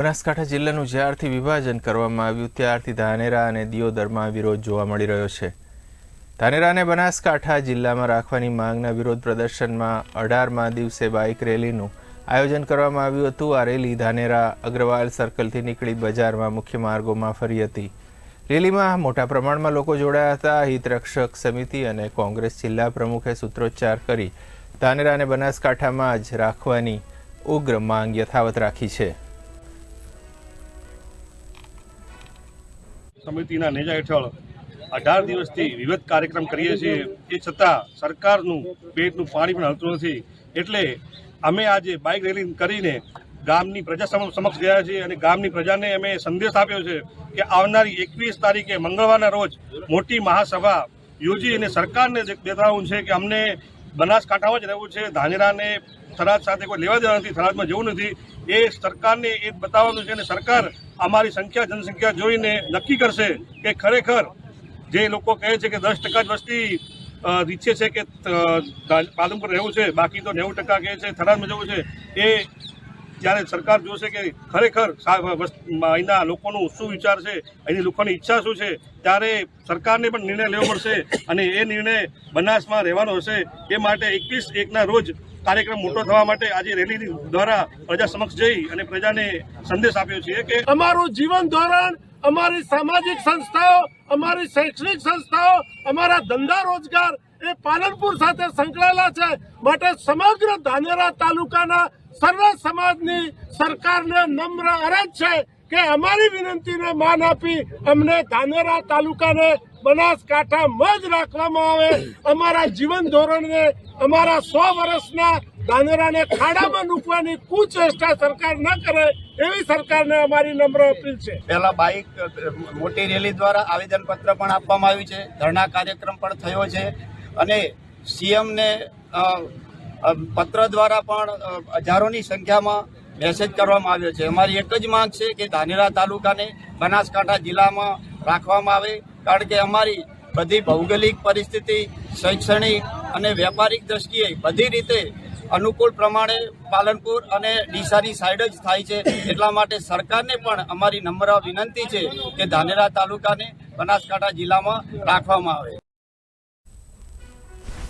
બનાસકાંઠા જિલ્લાનું જ્યારથી વિભાજન કરવામાં આવ્યું ત્યારથી ધાનેરા અને દિયોદરમાં વિરોધ જોવા મળી રહ્યો છે. ધાનેરા અને બનાસકાંઠા જિલ્લામાં રાખવાની માંગના વિરોધ પ્રદર્શનમાં અઢારમાં દિવસે બાઇક રેલીનું આયોજન કરવામાં આવ્યું હતું. આ રેલી ધાનેરા અગ્રવાલ સર્કલથી નીકળી બજારમાં મુખ્ય માર્ગોમાં ફરી હતી. રેલીમાં મોટા પ્રમાણમાં લોકો જોડાયા હતા. હિતરક્ષક સમિતિ અને કોંગ્રેસ જિલ્લા પ્રમુખે સૂત્રોચ્ચાર કરી ધાનેરા અને બનાસકાંઠામાં જ રાખવાની ઉગ્ર માંગ યથાવત રાખી છે. સમિતિના નેજા હેઠળ અઢાર દિવસથી વિવિધ કાર્યક્રમ કરીએ છીએ. એ છતાં સરકારનું પેટનું પાણી પણ હલતું નથી. એટલે અમે આજે બાઇક રેલી કરીને ગામની પ્રજા સમ- સમક્ષ ગયા છીએ અને ગામની પ્રજાને અમે સંદેશ આપ્યો છે કે આવનારી એકવીસ તારીખે મંગળવારના રોજ મોટી મહાસભા યોજી અને સરકારને દેખાવું છે કે અમને બનાસકાંઠામાં જ રહેવું છે. ધાનેરાને થરાદ સાથે કોઈ લેવા દેવા નથી, થરાદમાં જવું નથી. એ સરકારને એ બતાવવાનું છે અને સરકાર અમારી સંખ્યા, જનસંખ્યા જોઈને નક્કી કરશે કે ખરેખર જે લોકો કહે છે કે દસ ટકા જ વસ્તી ઈચ્છે છે કે પાલનપુર રહેવું છે, બાકી તો નેવું ટકા કહે છે, થરાદમાં જવું છે. એ જ્યારે સરકાર જોશે કે ખરેખર અહીંના લોકોનું શું વિચાર છે, અહીંની લોકોની ઈચ્છા શું છે, ત્યારે સરકારને પણ નિર્ણય લેવો પડશે અને એ નિર્ણય બનાસમાં રહેવાનો હશે. એ માટે એકવીસ એકના રોજ કાર્યક્રમ મોટો થવા માટે આજે રેલી દ્વારા પ્રજા સમક્ષ જઈ અને પ્રજાને સંદેશ આપ્યો છે કે અમારું જીવન ધોરણ, અમારી સામાજિક સંસ્થાઓ, અમારી શૈક્ષણિક સંસ્થાઓ, અમારા ધંધા રોજગાર એ પાલનપુર સાથે સંકળાયેલા છે. માટે સમગ્ર ધાનેરા તાલુકાના સર્વ સમાજની સરકારને નમ્ર અરજ છે કે અમારી વિનંતીને માન આપી અમને ધાનેરા તાલુકાને બનાસકાંઠા મજ રાખવામાં આવે. અમારા જીવન ધોરણને, અમારા સો વર્ષના ધાનેરાને ખાડામાં મૂકવાની કુચેષ્ટા સરકાર ન કરે એવી સરકારને અમારી નમ્ર અપીલ છે. પહેલા બાઇક, મોટી રેલી દ્વારા આવેદનપત્ર પણ આપવામાં આવ્યું છે. ધરણા કાર્યક્રમ પણ થયો છે. અને સીએમને પત્ર દ્વારા પણ હજારોની સંખ્યામાં મેસેજ કરવામાં આવ્યો છે. અમારી એક જ માંગ છે કે ધાનેરા તાલુકાને બનાસકાંઠા જિલ્લામાં રાખવામાં આવે, કારણ કે અમારી બધી ભૌગોલિક પરિસ્થિતિ, શૈક્ષણિક અને વ્યાપારિક દ્રષ્ટિએ બધી રીતે અનુકૂળ પ્રમાણે પાલનપુર અને ડીસાની સાઈડ જ થાય છે. એટલા માટે સરકારને પણ અમારી નમ્ર વિનંતી છે કે ધાનેરા તાલુકાને બનાસકાંઠા જિલ્લામાં રાખવામાં આવે.